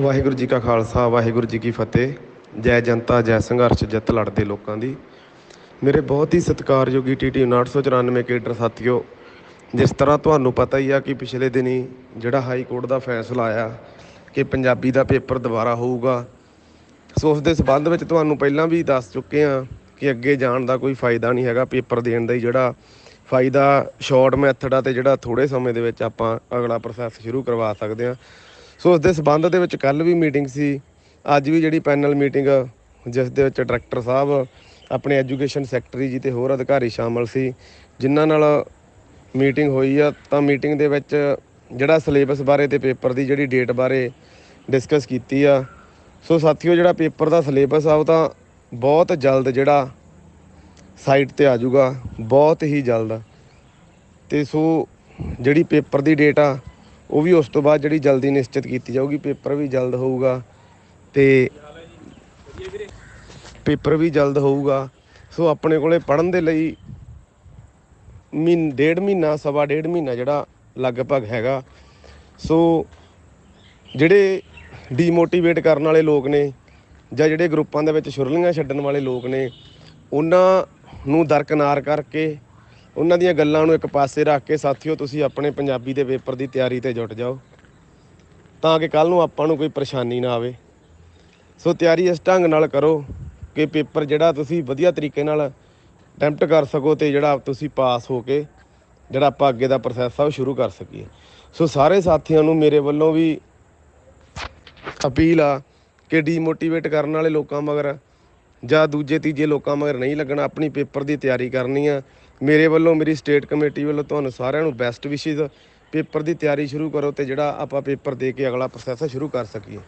ਵਾਹਿਗੁਰੂ ਜੀ ਕਾ ਖਾਲਸਾ, ਵਾਹਿਗੁਰੂ ਜੀ ਕੀ ਫਤਿਹ। ਜੈ ਜਨਤਾ, ਜੈ ਸੰਘਰਸ਼, ਜਿੱਤ ਲੜਦੇ ਲੋਕਾਂ ਦੀ। ਮੇਰੇ ਬਹੁਤ ਹੀ ਸਤਿਕਾਰਯੋਗੀ ਟੀਟੀ 994 ਕੇਡਰ ਸਾਥੀਓ, ਜਿਸ ਤਰ੍ਹਾਂ ਤੁਹਾਨੂੰ ਪਤਾ ਹੀ ਆ ਕਿ ਪਿਛਲੇ ਦਿਨੀ ਜਿਹੜਾ ਹਾਈ ਕੋਰਟ ਦਾ ਫੈਸਲਾ ਆਇਆ ਕਿ ਪੰਜਾਬੀ ਦਾ ਪੇਪਰ ਦੁਬਾਰਾ ਹੋਊਗਾ, ਸੋ ਉਸ ਦੇ ਸਬੰਧ ਵਿੱਚ ਤੁਹਾਨੂੰ ਪਹਿਲਾਂ ਵੀ ਦੱਸ ਚੁੱਕੇ ਆ ਕਿ ਅੱਗੇ ਜਾਣ ਦਾ ਕੋਈ ਫਾਇਦਾ ਨਹੀਂ ਹੈਗਾ ਪੇਪਰ ਦੇਣ ਦਾ ਹੀ। ਜਿਹੜਾ ਫਾਇਦਾ ਸ਼ਾਰਟ ਮੈਥਡ ਆ ਤੇ ਜਿਹੜਾ ਥੋੜੇ ਸਮੇਂ ਦੇ ਵਿੱਚ ਆਪਾਂ ਅਗਲਾ ਪ੍ਰੋਸੈਸ ਸ਼ੁਰੂ ਕਰਵਾ ਸਕਦੇ ਆ ਸੋ ਇਸ ਦੇ ਸਬੰਧ ਦੇ ਵਿੱਚ ਕੱਲ ਵੀ ਮੀਟਿੰਗ ਸੀ। ਅੱਜ ਵੀ ਜਿਹੜੀ ਪੈਨਲ ਮੀਟਿੰਗ ਜਿਸ ਦੇ ਵਿੱਚ ਡਾਇਰੈਕਟਰ ਸਾਹਿਬ, ਆਪਣੇ ਐਜੂਕੇਸ਼ਨ ਸੈਕਟਰੀ ਜੀ ਤੇ ਹੋਰ ਅਧਿਕਾਰੀ ਸ਼ਾਮਲ ਸੀ, ਜਿਨ੍ਹਾਂ ਨਾਲ ਮੀਟਿੰਗ ਹੋਈ ਆ। ਤਾਂ ਮੀਟਿੰਗ ਦੇ ਵਿੱਚ ਜਿਹੜਾ ਸਿਲੇਬਸ ਬਾਰੇ ਤੇ ਪੇਪਰ ਦੀ ਜਿਹੜੀ ਡੇਟ ਬਾਰੇ ਡਿਸਕਸ ਕੀਤੀ ਆ। ਸੋ ਸਾਥੀਓ, ਜਿਹੜਾ ਪੇਪਰ ਦਾ ਸਿਲੇਬਸ ਆ, ਉਹ ਤਾਂ ਬਹੁਤ ਜਲਦ ਜਿਹੜਾ ਸਾਈਟ ਤੇ ਆ ਜਾਊਗਾ। ਬਹੁਤ ਹੀ ਜਲਦ। ਤੇ ਸੋ ਜਿਹੜੀ ਪੇਪਰ ਦੀ ਡੇਟ ਆ ਉਹ ਵੀ ਉਸ ਤੋਂ ਬਾਅਦ ਜਿਹੜੀ ਜਲਦੀ ਨਿਸ਼ਚਿਤ ਕੀਤੀ ਜਾਊਗੀ, ਪੇਪਰ ਵੀ ਜਲਦ ਹੋਊਗਾ ਤੇ ਪੇਪਰ ਵੀ ਜਲਦ ਹੋਊਗਾ। ਸੋ ਆਪਣੇ ਕੋਲੇ ਪੜਨ ਦੇ ਲਈ ਮਹੀਨ, ਡੇਢ ਮਹੀਨਾ, ਸਵਾ ਡੇਢ ਮਹੀਨਾ ਜਿਹੜਾ ਲਗਭਗ ਹੈਗਾ। ਸੋ ਜਿਹੜੇ ਡੀਮੋਟੀਵੇਟ ਕਰਨ ਵਾਲੇ ਲੋਕ ਨੇ ਜਾਂ ਜਿਹੜੇ ਗਰੁੱਪਾਂ ਦੇ ਵਿੱਚ ਸ਼ੁਰਲੀਆਂ ਛੱਡਣ ਵਾਲੇ ਲੋਕ ਨੇ, ਉਹਨਾਂ ਨੂੰ ਦਰਕਨਾਰ ਕਰਕੇ ਉਹਨਾਂ ਦੀਆਂ ਗੱਲਾਂ ਨੂੰ ਇੱਕ ਪਾਸੇ ਰੱਖ ਕੇ ਸਾਥੀਓ ਤੁਸੀਂ ਆਪਣੇ ਪੰਜਾਬੀ ਦੇ ਪੇਪਰ ਦੀ ਤਿਆਰੀ ਤੇ ਜੁਟ ਜਾਓ। ਤਾਂ ਕਿ ਕੱਲ ਨੂੰ ਆਪਾਂ ਨੂੰ ਕੋਈ ਪਰੇਸ਼ਾਨੀ ਨਾ ਆਵੇ। ਸੋ ਤਿਆਰੀ ਇਸ ਢੰਗ ਨਾਲ ਕਰੋ ਕਿ ਪੇਪਰ ਜਿਹੜਾ ਤੁਸੀਂ ਵਧੀਆ ਤਰੀਕੇ ਨਾਲ ਅਟੈਂਪਟ ਕਰ ਸਕੋ ਤੇ ਜਿਹੜਾ ਤੁਸੀਂ ਪਾਸ ਹੋ ਕੇ ਜਿਹੜਾ ਆਪਾਂ ਅੱਗੇ ਦਾ ਪ੍ਰੋਸੈਸ ਆ ਉਹ ਸ਼ੁਰੂ ਕਰ ਸਕੀਏ। ਸੋ ਸਾਰੇ ਸਾਥੀਆਂ ਨੂੰ ਮੇਰੇ ਵੱਲੋਂ ਵੀ ਅਪੀਲ ਆ ਕਿ ਡੀਮੋਟੀਵੇਟ ਕਰਨ ਵਾਲੇ ਲੋਕਾਂ ਮਗਰ ਜਾਂ ਦੂਜੇ ਤੀਜੇ ਲੋਕਾਂ ਮਗਰ ਨਹੀਂ ਲੱਗਣਾ। ਆਪਣੀ ਪੇਪਰ ਦੀ ਤਿਆਰੀ ਕਰਨੀ ਆ। ਮੇਰੇ ਵੱਲੋਂ, ਮੇਰੀ ਸਟੇਟ ਕਮੇਟੀ ਵੱਲੋਂ ਤੁਹਾਨੂੰ ਸਾਰਿਆਂ ਨੂੰ ਬੈਸਟ ਵਿਸ਼ੇਸ ਪੇਪਰ ਦੀ ਤਿਆਰੀ ਸ਼ੁਰੂ ਕਰੋ ਤੇ ਜਿਹੜਾ ਆਪਾਂ ਪੇਪਰ ਦੇ ਕੇ ਅਗਲਾ ਪ੍ਰੋਸੈਸ ਸ਼ੁਰੂ ਕਰ ਸਕੀਏ।